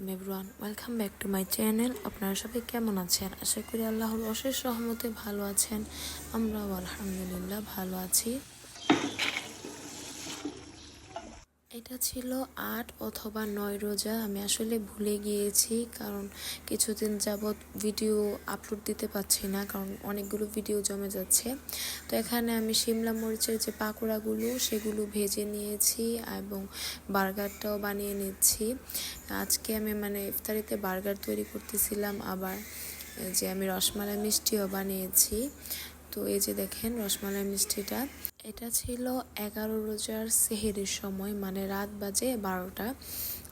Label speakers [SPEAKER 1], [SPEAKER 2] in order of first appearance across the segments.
[SPEAKER 1] আলাইকুম everyone welcome back to my channel আপনারা সবাই কেমন আছেন? আশা করি আল্লাহর অশেষ সহমতে ভালো আছেন। আমরাও আলহামদুলিল্লাহ ভালো আছি। এটা ছিল আট অথবা নয় রোজা। আমি আসলে ভুলে গিয়েছি কারণ কিছুদিন যাবৎ ভিডিও আপলোড দিতে পারছি না কারণ অনেকগুলো ভিডিও জমে যাচ্ছে। তো এখানে আমি শিমলা মরিচের যে পাকোড়াগুলো, সেগুলো ভেজে নিয়েছি এবং বার্গারটাও বানিয়ে নিচ্ছি। আজকে আমি মানে ইফতারিতে বার্গার তৈরি করতেছিলাম, আবার যে আমি রসমালাই মিষ্টিও বানিয়েছি। তো এই যে দেখেন রসমালাই মিষ্টিটা, এটা ছিল এগারো রোজার সেহেরির সময় মানে রাত বাজে বারোটা।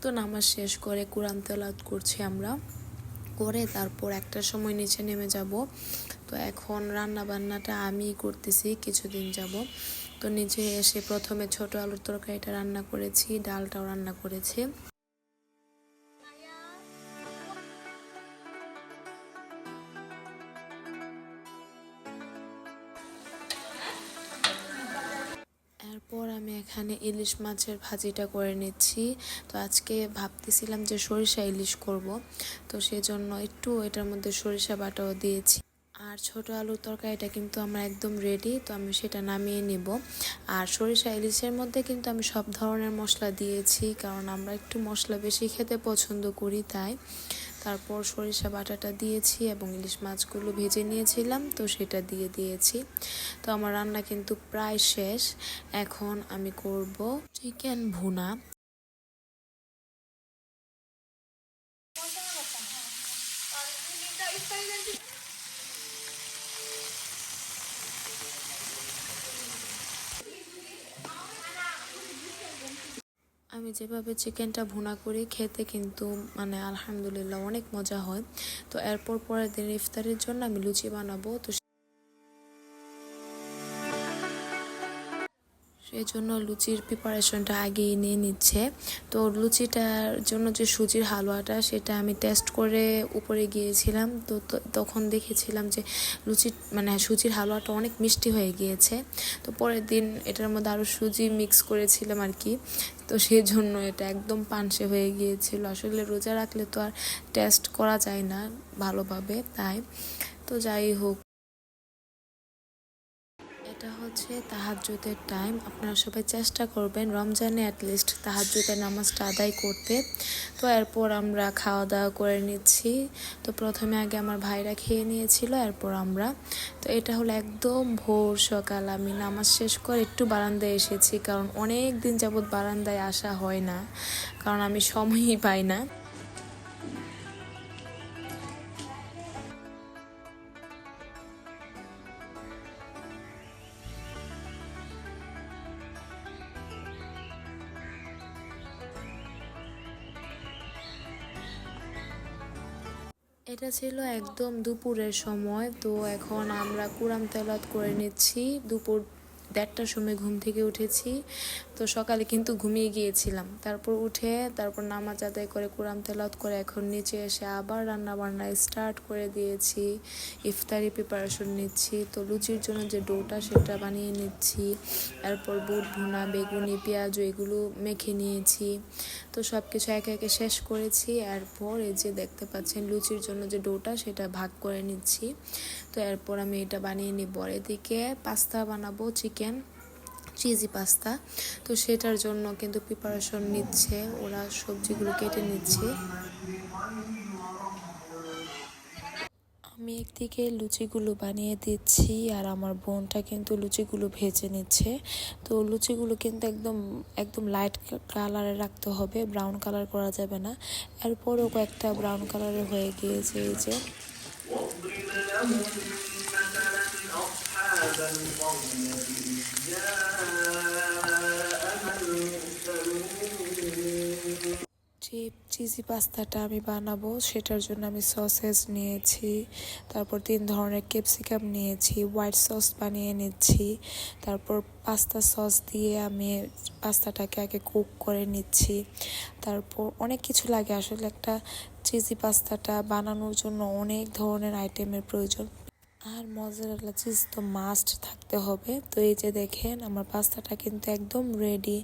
[SPEAKER 1] তো নামাজ শেষ করে কোরআন তেলাত করছি আমরা। করে তারপর একটার সময় নিচে নেমে যাব। তো এখন রান্না বান্নাটা আমিই করতেছি, কিছুদিন যাব। তো নিচে এসে প্রথমে ছোট আলুর তরকারিটা রান্না করেছি, ডালটাও রান্না করেছি। আমি এখানে ইলিশ মাছের ভাজিটা করে নিচ্ছি। তো আজকে ভাবতেছিলাম যে সরিষা ইলিশ করব। তো সেজন্য একটু এটার মধ্যে সরিষা বাটাও দিয়েছি। আর ছোট আলুর তরকারিটা কিন্তু আমার একদম রেডি তো আমি সেটা নামিয়ে নিব। আর সরিষা ইলিশের মধ্যে কিন্তু আমি সব ধরনের মশলা দিয়েছি, কারণ আমরা একটু মশলা বেশি খেতে পছন্দ করি তাই। তারপর সরিষা বাটাটা দিয়েছি এবং ইলিশ মাছগুলো ভেজে নিয়েছিলাম, তো সেটা দিয়ে দিয়েছি। তো আমার রান্না কিন্তু প্রায় শেষ। এখন আমি করব চিকেন ভুনা। আমি যেভাবে চিকেনটা ভুনা করি, খেতে কিন্তু মানে আলহামদুলিল্লাহ অনেক মজা হয়। তো এরপর পরের দিন ইফতারের জন্য আমি লুচি বানাবো। তো সেই জন্য লুচির প্রিপারেশনটা আগেই নিয়ে নিচ্ছে। তো লুচিটার জন্য যে সুজির হালুয়াটা, সেটা আমি টেস্ট করে উপরে গিয়েছিলাম। তো তখন দেখেছিলাম যে লুচি মানে সুজির হালুয়াটা অনেক মিষ্টি হয়ে গিয়েছে। তো পরের দিন এটার মধ্যে আরও সুজি মিক্স করেছিলাম আর কি। তো সেই জন্য এটা একদম পানসে হয়ে গিয়েছিল। আসলে রোজা রাখলে তো আর টেস্ট করা যায় না ভালোভাবে, তাই। তো যাই হোক। এটা হচ্ছে তাহাজ্জুদের টাইম আপনারা সবাই চেষ্টা করবেন রমজানে অ্যাটলিস্ট তাহাজ্জুদের নামাজটা আদায় করতে। তো এরপর আমরা খাওয়া দাওয়া করে নিচ্ছি। তো প্রথমে আগে আমার ভাইরা খেয়ে নিয়েছিল, এরপর আমরা। তো এটা হলো একদম ভোর সকাল। আমি নামাজ শেষ করে একটু বারান্দায় এসেছি, কারণ অনেক দিন যাবৎ বারান্দায় আসা হয় না, কারণ আমি সময়ই পাই না। এটা ছিল একদম দুপুরের সময়। তো এখন আমরা কুরাম তেলাত করে নিচ্ছি। দুপুর দেড়টার সময় ঘুম থেকে উঠেছি। তো সকালে কিন্তু ঘুমিয়ে গিয়েছিলাম। তারপর উঠে, তারপর নামাজ আদায় করে, কোরআন তেলাত করে এখন নিচে এসে আবার রান্না বান্না স্টার্ট করে দিয়েছি। ইফতারি প্রিপারেশন নিচ্ছি। তো লুচির জন্য যে ডোটা সেটা বানিয়ে নিচ্ছি। এরপর বুট, ভুনা, বেগুনি, পেঁয়াজ এগুলো মেখে নিয়েছি। তো সব কিছু একে একে শেষ করেছি। এরপর এই যে দেখতে পাচ্ছেন লুচির জন্য যে ডোটা সেটা ভাগ করে নিচ্ছি। তো এরপর আমি এটা বানিয়ে নিই নিব এদিকে পাস্তা বানাবো চিকেন চিজি পাস্তা তো সেটার জন্য কিন্তু প্রিপারেশন নিচ্ছে, ওরা সবজিগুলো কেটে নিচ্ছে। আমি একদিকে লুচিগুলো বানিয়ে দিচ্ছি, আর আমার বোনটা কিন্তু লুচিগুলো ভেজে নিচ্ছে। তো লুচিগুলো কিন্তু একদম একদম লাইট কালারে রাখতে হবে ব্রাউন কালার করা যাবে না। এরপরও কয়েকটা ব্রাউন কালারের হয়ে গিয়েছে এই যে। চিজি পাস্তাটা আমি বানাবো, সেটার জন্য আমি সসেস নিয়েছি, তারপর তিন ধরনের ক্যাপসিকাম নিয়েছি, হোয়াইট সস বানিয়ে নিচ্ছি, তারপর পাস্তা সস দিয়ে আমি পাস্তাটাকে আগে কুক করে নিচ্ছি। তারপর অনেক কিছু লাগে, আসলে একটা চিজি পাস্তাটা বানানোর জন্য অনেক ধরনের আইটেমের প্রয়োজন। আর মজারেলা চিজ তো মাস্ট থাকতে হবে। তো এই যে দেখেন, আমার পাস্তাটা কিন্তু একদম রেডি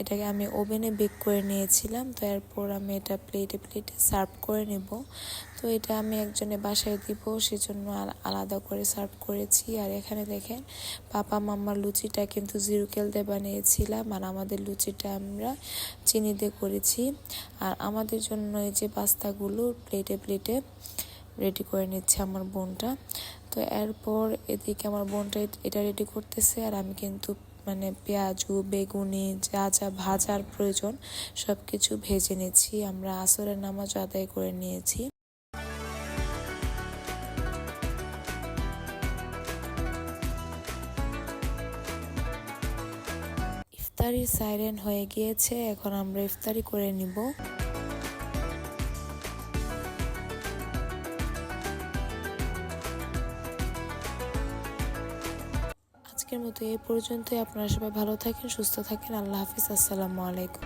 [SPEAKER 1] এটাকে আমি ওভেনে বেক করে নিয়েছিলাম, তো এরপর আমি এটা প্লেটে প্লেটে সার্ভ করে নেব। তো এটা আমি একজনে বাসায় দিব, সেজন্য আলাদা করে সার্ভ করেছি। আর এখানে দেখেন, পাপা, মাম্মার লুচিটা কিন্তু জিরুকেল দিয়ে বানিয়েছিলাম, আর আমাদের লুচিটা আমরা চিনি দিয়ে করেছি। আর আমাদের জন্য এই যে পাস্তাগুলো প্লেটে প্লেটে রেডি করে নিচ্ছে আমার বোনটা। তো এরপর এদিকে আমার বোনটা এটা রেডি করতেছে আর আমি কিন্তু মানে পেঁয়াজু, বেগুনি, যা যা ভাজার প্রয়োজন সব কিছু ভেজে নিয়েছি আমরা আসরের নামাজ আদায় করে নিয়েছি। ইফতারি সাইরেন হয়ে গিয়েছে, এখন আমরা ইফতারি করে নিব। আজকের মতো এই পর্যন্তই। আপনারা সবাই ভালো থাকেন সুস্থ থাকেন। আল্লাহ হাফিজ। আসসালামু আলাইকুম।